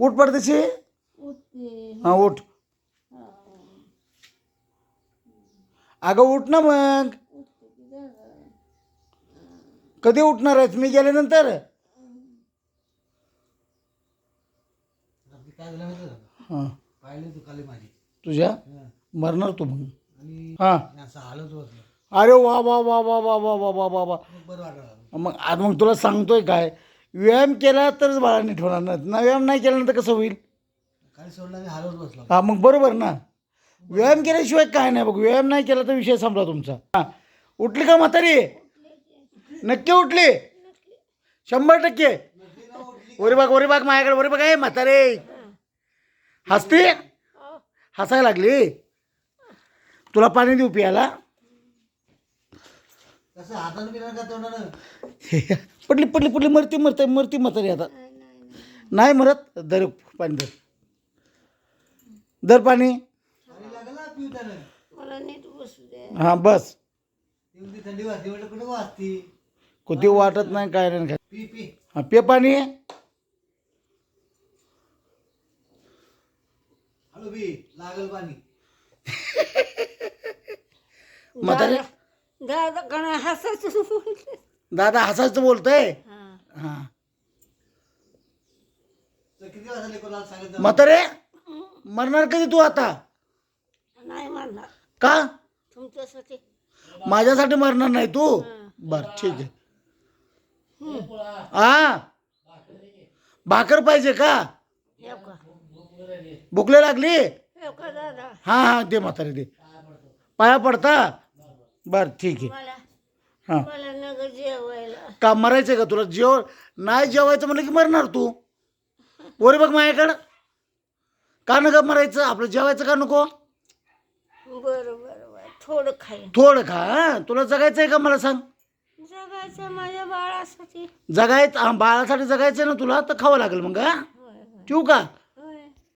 उठ पडदेशी हां उठ. अगं उठ ना मग. कधी उठणार आहेस? मी गेल्यानंतर? हां. तुझ्या. मरणार तू मग. आणि हां. अरे वा वा वा वा वा वा वा वा वा. मग आज मग तुला सांगतोय काय? व्यायाम केला तरच बाळा नीट होणार नाही ना व्यायाम नाही केल्यानंतर कसं होईल? सोडलं बसलो. हा मग बरोबर ना. व्यायाम केल्याशिवाय काय नाही बघ. व्यायाम नाही केला तर विषय संपला तुमचा. हा. उठली का म्हातारी? नक्की उठली? शंभर टक्के. वरी बाग वरी बाग माझ्याकडे वरी बाग आहे म्हातारे. हसते? हसायला लागली? तुला पाणी देऊ पियाला? कसं हातानं पिणार का तोंडानं पडली पडली पडली मरती मरते मरती म्हातारी आता. नाही मरत दर पाणी दर दर पाणी. पाणी लागलं ना पिऊ त्यानं मला नीट बसू दे. हां बस. येऊन ती थंडी वाजते म्हटलं कुठे वाजती? कोणती वाटत नाही काय नाही काय. पी पी. हां पे पाणी. हळू पी लागल पाणी. म्हातारे दादा कणा हसायचं बोलते दादा हसायचं बोलतोय? हा. हां. म्हातारे मरणार कधी तू आता? नाही म्हणणार का? तुमच्यासाठी. माझ्यासाठी मरणार नाही तू? बर ठीक आहे. हा? भाकर पाहिजे का? येऊ का भुकले लागली? येऊ का दादा. हां हां दे म्हातारे दे. पाया पडता? बर ठीक आहे. मला हां. मला जेवायला. का मरायचं का तुला? जेव नाही जेवायचं म्हणलं की मरणार तू. वरे बघ माझ्याकडं. का नको मरायचं? आपलं जेवायचं का नको? बरं बरं बरं. थोडं खाईन. थोडं खा हं? तुला जगायचं आहे का मला सांग? जगायचं माझ्या बाळासाठी. जगायचं हां, बाळासाठी जगायचं आहे ना तुला? तर खावं लागेल मग हा. होय होय. ठेवू का?